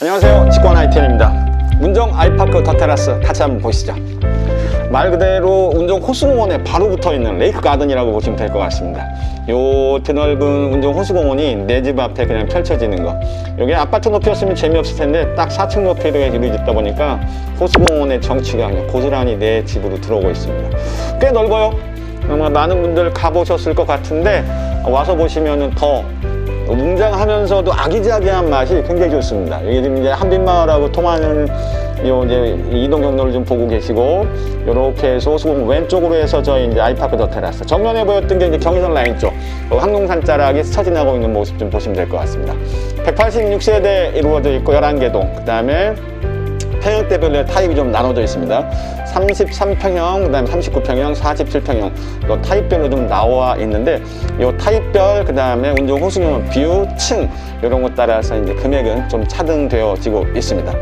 안녕하세요. 직권 아이템입니다. 운정 아이파크 더 테라스 같이 한번 보시죠. 말 그대로 운정 호수공원에 바로 붙어 있는 레이크 가든이라고 보시면 될 것 같습니다. 요 드넓은 운정 호수공원이 내 집 앞에 그냥 펼쳐지는 거. 여기 아파트 높이였으면 재미없을 텐데 딱 4층 높이로 이루어졌다 보니까 호수공원의 정취가 고스란히 내 집으로 들어오고 있습니다. 꽤 넓어요. 아마 많은 분들 가보셨을 것 같은데 와서 보시면은 더 웅장하면서도 아기자기한 맛이 굉장히 좋습니다. 여기 지금 이제 한빛마을하고 통하는 요 이제 이동 경로를 좀 보고 계시고 요렇게 해서 소금 왼쪽으로 해서 저희 이제 아이파크 더 테라스 정면에 보였던 게 이제 경의선 라인 쪽 어, 항공산 자락이 스쳐 지나고 있는 모습 좀 보시면 될 것 같습니다. 186세대 이루어져 있고 11개 동 그다음에 평형대별로 타입이 좀 나눠져 있습니다. 33평형, 그 다음에 39평형, 47평형, 요 타입별로 좀 나와 있는데, 요 타입별, 그 다음에 운전 호수용 뷰, 층, 이런 것 따라서 이제 금액은 좀 차등되어지고 있습니다.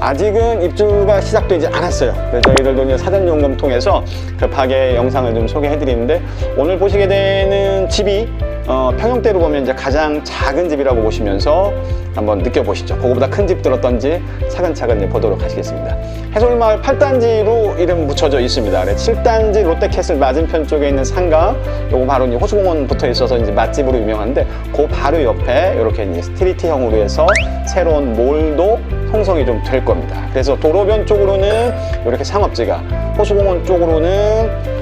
아직은 입주가 시작되지 않았어요. 그래서 저희들도 이제 사전 점검 통해서 급하게 영상을 좀 소개해 드리는데, 오늘 보시게 되는 집이 어, 평형대로 보면 이제 가장 작은 집이라고 보시면서 한번 느껴보시죠. 그거보다 큰 집들 어떤지 차근차근 보도록 하시겠습니다. 해솔마을 8단지로 이름 붙여져 있습니다. 그래 7단지 롯데캐슬 맞은편 쪽에 있는 상가, 요거 바로 이제 호수공원 붙어 있어서 이제 맛집으로 유명한데, 그 바로 옆에 이렇게 이제 스트리트형으로 해서 새로운 몰도 형성이 좀 될 겁니다. 그래서 도로변 쪽으로는 이렇게 상업지가, 호수공원 쪽으로는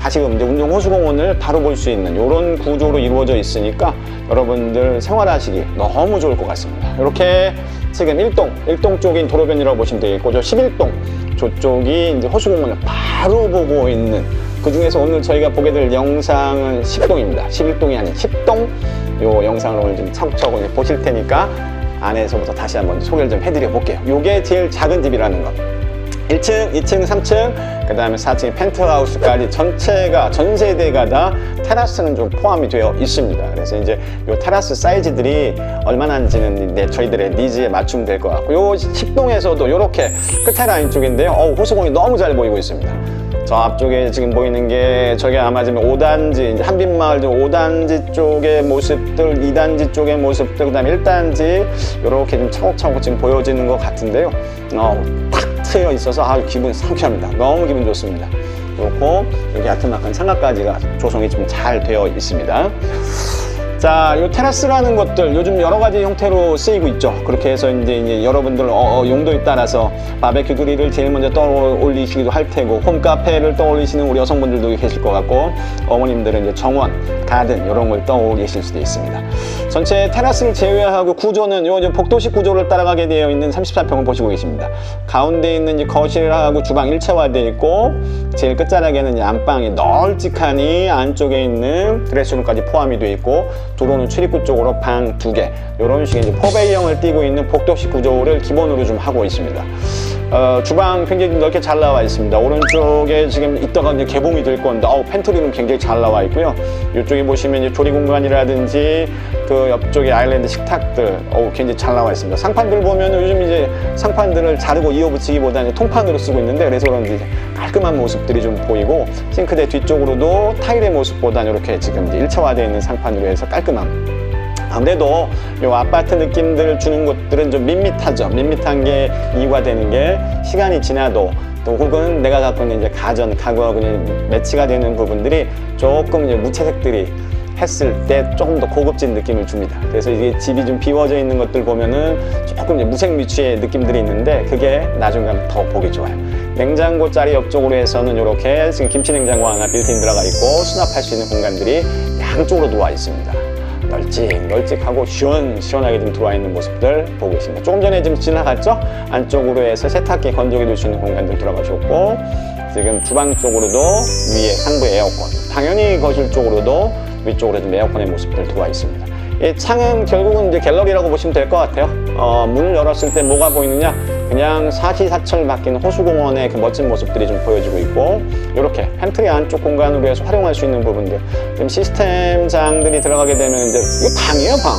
다시금 이제 운동 호수공원을 바로 볼 수 있는 이런 구조로 이루어져 있으니까 여러분들 생활하시기 너무 좋을 것 같습니다. 이렇게 지금 1동, 1동 쪽인 도로변이라고 보시면 되겠고, 저 11동, 저쪽이 이제 호수공원을 바로 보고 있는 그 중에서 오늘 저희가 보게 될 영상은 10동입니다. 11동이 아닌 10동 요 영상을 오늘 좀 이제 보실 테니까 안에서부터 다시 한번 소개를 좀 해드려 볼게요. 요게 제일 작은 집이라는 것. 1층, 2층, 3층, 그 다음에 4층 펜트하우스까지 전체가 전 세대가 다 테라스는 좀 포함이 되어 있습니다. 그래서 이제 요 테라스 사이즈들이 얼마나인지는 이제 저희들의 니즈에 맞춤 될 것 같고 요 10동에서도 요렇게 끝에 라인 쪽인데요. 어우, 호수공이 너무 잘 보이고 있습니다. 저 앞쪽에 지금 보이는 게 저게 아마 지금 5단지 이제 한빛마을 좀 5단지 쪽의 모습들, 2단지 쪽의 모습들, 그다음에 1단지 이렇게 좀 차곡차곡 지금 보여지는 것 같은데요. 어, 탁 트여 있어서 아주 기분 상쾌합니다. 너무 기분 좋습니다. 그렇고 여기 아트막한 상가까지가 조성이 좀 잘 되어 있습니다. 자, 요 테라스라는 것들 요즘 여러 가지 형태로 쓰이고 있죠. 그렇게 해서 이제, 이제 여러분들 어, 어, 용도에 따라서 바베큐 그릴을 제일 먼저 떠올리시기도 할 테고 홈카페를 떠올리시는 우리 여성분들도 계실 것 같고 어머님들은 이제 정원, 가든 이런 걸 떠올리실 수도 있습니다. 전체 테라스를 제외하고 구조는 요 이제 복도식 구조를 따라가게 되어 있는 34평을 보시고 계십니다. 가운데 있는 이제 거실하고 주방 일체화되어 있고 제일 끝자락에는 안방이 널찍하니 안쪽에 있는 드레스룸까지 포함이 되어 있고 도로는 출입구 쪽으로 방 두 개 이런 식의 이제 포베이형을 띠고 있는 복도식 구조를 기본으로 좀 하고 있습니다. 어, 주방 굉장히 넓게 잘 나와 있습니다. 오른쪽에 지금 이따가 이제 개봉이 될 건데, 어우, 팬트리는 굉장히 잘 나와 있고요. 이쪽에 보시면 이제 조리 공간이라든지 그 옆쪽에 아일랜드 식탁들, 어우, 굉장히 잘 나와 있습니다. 상판들 보면 요즘 이제 상판들을 자르고 이어붙이기보다는 통판으로 쓰고 있는데, 그래서 그런지 깔끔한 모습들이 좀 보이고, 싱크대 뒤쪽으로도 타일의 모습보다는 이렇게 지금 이제 일체화되어 있는 상판으로 해서 깔끔함. 아무래도 요 아파트 느낌들을 주는 곳들은 좀 밋밋하죠. 밋밋한 게 이유가 되는 게 시간이 지나도 또 혹은 내가 갖고 있는 이제 가전, 가구하고 매치가 되는 부분들이 조금 이제 무채색들이 했을 때 조금 더 고급진 느낌을 줍니다. 그래서 이게 집이 좀 비워져 있는 것들 보면은 조금 이제 무색무취의 느낌들이 있는데 그게 나중 가면 더 보기 좋아요. 냉장고 자리 옆쪽으로 해서는 이렇게 지금 김치 냉장고 하나 빌트인 들어가 있고 수납할 수 있는 공간들이 양쪽으로 놓아 있습니다. 널찍 널찍하고 시원시원하게 좀 들어와 있는 모습들 보고 있습니다. 조금 전에 지금 지나갔죠? 안쪽으로 해서 세탁기 건조기 둘 수 있는 공간들 들어가셨고 지금 주방 쪽으로도 위에 상부 에어컨 당연히 거실 쪽으로도 위쪽으로 좀 에어컨의 모습들 들어와 있습니다. 이 창은 결국은 이제 갤러리라고 보시면 될 것 같아요. 어, 문을 열었을 때 뭐가 보이느냐? 그냥 사시사철 바뀐 호수공원의 그 멋진 모습들이 좀 보여지고 있고 이렇게 팬트리 안쪽 공간으로 해서 활용할 수 있는 부분들 좀 시스템장들이 들어가게 되면 이제 이거 방이에요 방.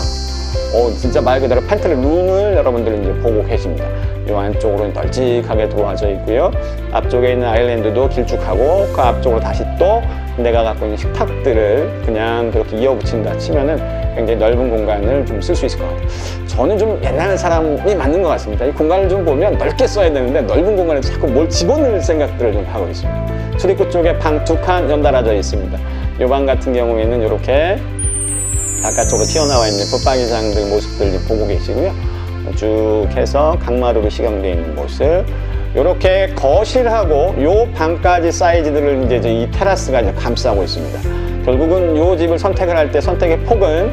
어 진짜 말 그대로 팬트리 룸을 여러분들이 이제 보고 계십니다. 이 안쪽으로는 널찍하게 들어와져 있고요. 앞쪽에 있는 아일랜드도 길쭉하고 그 앞쪽으로 다시 또 내가 갖고 있는 식탁들을 그냥 그렇게 이어붙인다 치면은 굉장히 넓은 공간을 좀 쓸 수 있을 것 같아요. 저는 좀 옛날 사람이 맞는 것 같습니다. 이 공간을 좀 보면 넓게 써야 되는데 넓은 공간에 자꾸 뭘 집어넣을 생각들을 좀 하고 있습니다. 출입구 쪽에 방 두 칸 연달아져 있습니다. 이 방 같은 경우에는 이렇게 바깥쪽으로 튀어나와 있는 붙박이장들 모습들 보고 계시고요. 쭉 해서 강마루로 시경되어 있는 모습. 이렇게 거실하고 요 방까지 사이즈들을 이제 이 테라스가 감싸고 있습니다. 결국은 요 집을 선택을 할 때 선택의 폭은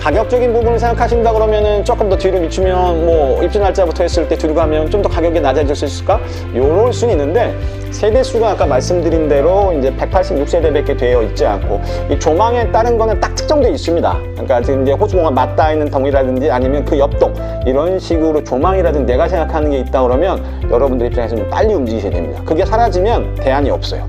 가격적인 부분을 생각하신다 그러면은 조금 더 뒤로 미치면 뭐 입주 날짜부터 했을 때 뒤로 가면 좀 더 가격이 낮아질 수 있을까? 요럴 수는 있는데 세대 수가 아까 말씀드린 대로 이제 186세대밖에 되어 있지 않고 이 조망에 따른 거는 딱 특정되어 있습니다. 그러니까 지금 이제 호수공원 맞닿아 있는 동이라든지 아니면 그 옆동 이런 식으로 조망이라든지 내가 생각하는 게 있다 그러면 여러분들 입장에서 좀 빨리 움직이셔야 됩니다. 그게 사라지면 대안이 없어요.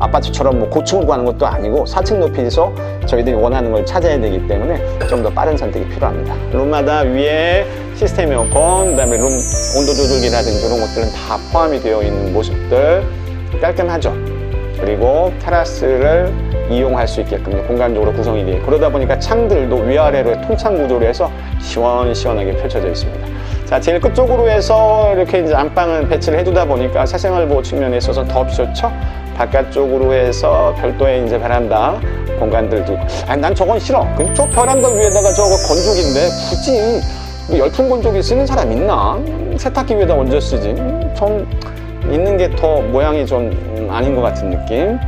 아파트처럼 뭐 고층을 구하는 것도 아니고 4층 높이에서 저희들이 원하는 걸 찾아야 되기 때문에 좀 더 빠른 선택이 필요합니다. 룸마다 위에 시스템 에어컨, 그다음에 룸 온도 조절기라든지 이런 것들은 다 포함이 되어 있는 모습들 깔끔하죠. 그리고 테라스를 이용할 수 있게끔 공간적으로 구성이 되어 그러다 보니까 창들도 위아래로 통창 구조로 해서 시원시원하게 펼쳐져 있습니다. 자, 제일 끝쪽으로 해서 이렇게 이제 안방을 배치를 해두다 보니까 사생활 보호 측면에 있어서 더 좋죠. 바깥쪽으로 해서 별도의 이제 베란다 공간들도. 아니, 난 저건 싫어. 그저 베란다 위에다가 저거 건조기인데 굳이 뭐 열풍 건조기 쓰는 사람 있나? 음, 세탁기 위에다 얹어 쓰지. 음, 전 있는 게 더 모양이 좀 음, 아닌 것 같은 느낌.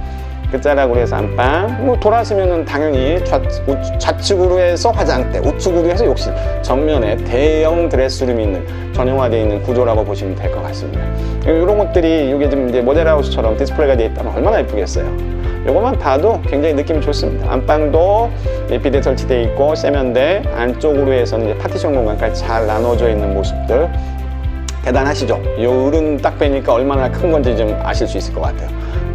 끝자락으로 해서 안방, 뭐 돌아서면은 당연히 좌, 우- 좌측으로 해서 화장대, 우측으로 해서 욕실, 정면에 대형 드레스룸이 있는 전용화되어 있는 구조라고 보시면 될 것 같습니다. 이런 것들이 이게 지금 이제 모델하우스처럼 디스플레이가 되어 있다면 얼마나 예쁘겠어요. 이것만 봐도 굉장히 느낌이 좋습니다. 안방도 비대 설치되어 있고 세면대 안쪽으로 해서는 이제 파티션 공간까지 잘 나눠져 있는 모습들 대단하시죠? 이 으름 딱 빼니까 얼마나 큰 건지 좀 아실 수 있을 것 같아요.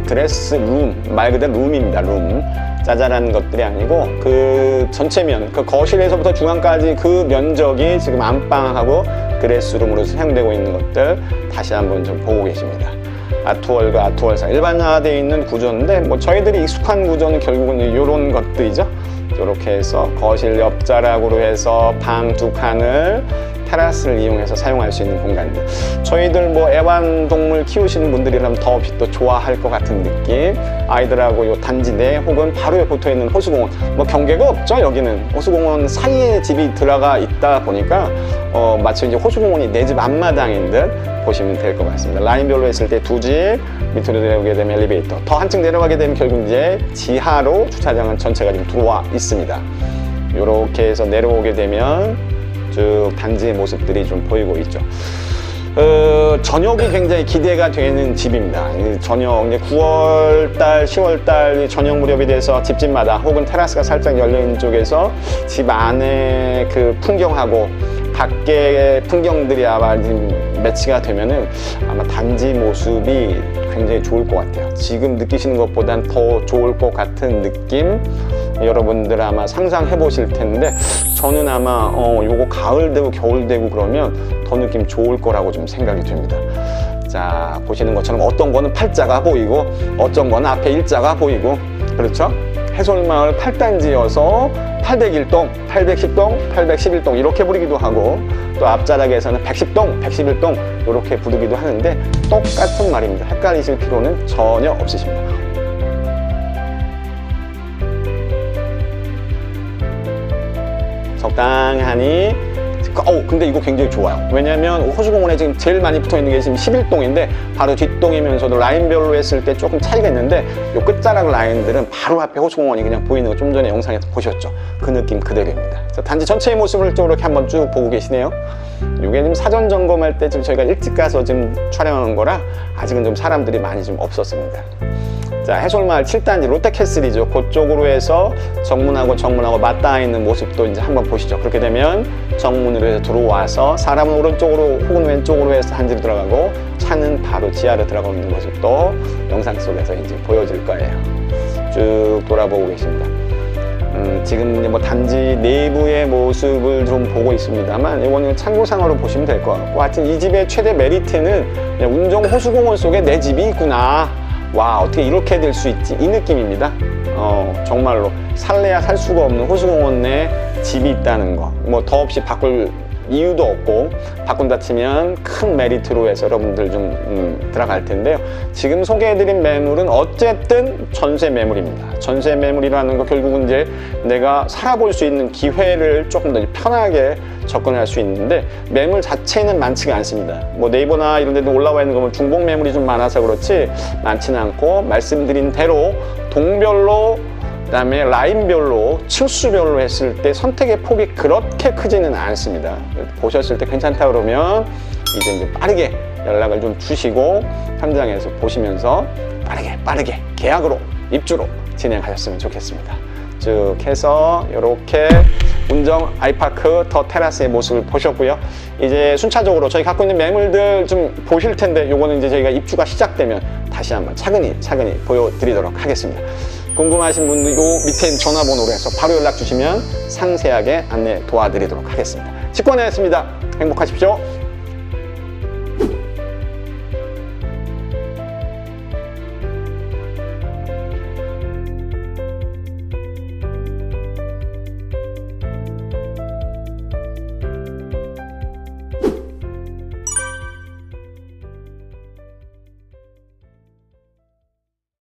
드레스 룸, 말 그대로 룸입니다, 룸. 짜잘한 것들이 아니고 그 전체면, 그 거실에서부터 중앙까지 그 면적이 지금 안방하고 드레스룸으로 사용되고 있는 것들 다시 한번 좀 보고 계십니다. 아트월과 아트월 사이 일반화되어 있는 구조인데 뭐 저희들이 익숙한 구조는 결국은 이런 것들이죠. 이렇게 해서 거실 옆자락으로 해서 방 두 칸을 테라스를 이용해서 사용할 수 있는 공간들. 저희들 뭐 애완동물 키우시는 분들이라면 더 또 좋아할 것 같은 느낌. 아이들하고 요 단지 내 혹은 바로 옆에 붙어 있는 호수공원. 뭐 경계가 없죠, 여기는. 호수공원 사이에 집이 들어가 있다 보니까 어, 마치 이제 호수공원이 내 집 앞마당인 듯 보시면 될 것 같습니다. 라인별로 했을 때 두 집, 밑으로 내려오게 되면 엘리베이터. 더 한층 내려가게 되면 결국 이제 지하로 주차장은 전체가 지금 들어와 있습니다. 이렇게 해서 내려오게 되면 쭉 단지의 모습들이 좀 보이고 있죠. 어, 저녁이 굉장히 기대가 되는 집입니다. 이 저녁, 이제 9월달, 10월달 저녁 무렵이 돼서 집집마다 혹은 테라스가 살짝 열려 있는 쪽에서 집 안에 그 풍경하고 밖의 풍경들이 아마 매치가 되면은 아마 단지 모습이 굉장히 좋을 것 같아요. 지금 느끼시는 것보단 더 좋을 것 같은 느낌 여러분들 아마 상상해 보실 텐데 저는 아마 어 요거 가을 되고 겨울 되고 그러면 더 느낌 좋을 거라고 좀 생각이 됩니다. 자 보시는 것처럼 어떤 거는 팔자가 보이고 어떤 거는 앞에 일자가 보이고 그렇죠? 해솔마을 8단지여서 801동, 810동, 811동 이렇게 부르기도 하고 또 앞자락에서는 110동, 111동 이렇게 부르기도 하는데 똑같은 말입니다. 헷갈리실 필요는 전혀 없으십니다. 적당하니 어 근데 이거 굉장히 좋아요. 왜냐면 호수공원에 지금 제일 많이 붙어 있는 게 지금 11동인데 바로 뒷동이면서도 라인별로 했을 때 조금 차이가 있는데 요 끝자락 라인들은 바로 앞에 호수공원이 그냥 보이는 거 좀 전에 영상에서 보셨죠? 그 느낌 그대로입니다. 자, 단지 전체의 모습을 좀 이렇게 한번 쭉 보고 계시네요 이게 지금 사전 점검할 때 지금 저희가 일찍 가서 지금 촬영한 거라 아직은 좀 사람들이 많이 좀 없었습니다 자, 해솔마을 7단지 롯데캐슬이죠. 그쪽으로 해서 정문하고 정문하고 맞닿아 있는 모습도 이제 한번 보시죠. 그렇게 되면 정문으로 해서 들어와서 사람은 오른쪽으로 혹은 왼쪽으로 해서 단지로 들어가고 차는 바로 지하로 들어가고 있는 모습도 영상 속에서 이제 보여질 거예요. 쭉 돌아보고 계십니다. 음, 지금 이제 뭐 단지 내부의 모습을 좀 보고 있습니다만 이거는 참고상으로 보시면 될 것 같고 하여튼 이 집의 최대 메리트는 운정 호수공원 속에 내 집이 있구나. 와 어떻게 이렇게 될 수 있지? 이 느낌입니다. 어 정말로 살래야 살 수가 없는 호수공원 내 집이 있다는 거, 뭐 더없이 바꿀 이유도 없고 바꾼다 치면 큰 메리트로 해서 여러분들 좀 음, 들어갈 텐데요. 지금 소개해드린 매물은 어쨌든 전세 매물입니다. 전세 매물이라는 거 결국은 이제 내가 살아볼 수 있는 기회를 조금 더 편하게 접근할 수 있는데 매물 자체는 많지가 않습니다. 뭐 네이버나 이런 데도 올라와 있는 거면 중복 매물이 좀 많아서 그렇지 많지는 않고 말씀드린 대로 동별로 그다음에 라인별로 층수별로 했을 때 선택의 폭이 그렇게 크지는 않습니다. 보셨을 때 괜찮다 그러면 이제 이제 빠르게 연락을 좀 주시고 현장에서 보시면서 빠르게 빠르게 계약으로 입주로 진행하셨으면 좋겠습니다. 쭉 해서 이렇게 운정 아이파크 더 테라스의 모습을 보셨고요. 이제 순차적으로 저희 갖고 있는 매물들 좀 보실 텐데 요거는 이제 저희가 입주가 시작되면 다시 한번 차근히 차근히 보여드리도록 하겠습니다. 궁금하신 분들 요 밑에 전화번호로 해서 바로 연락 주시면 상세하게 안내 도와드리도록 하겠습니다. 직권하였습니다. 행복하십시오.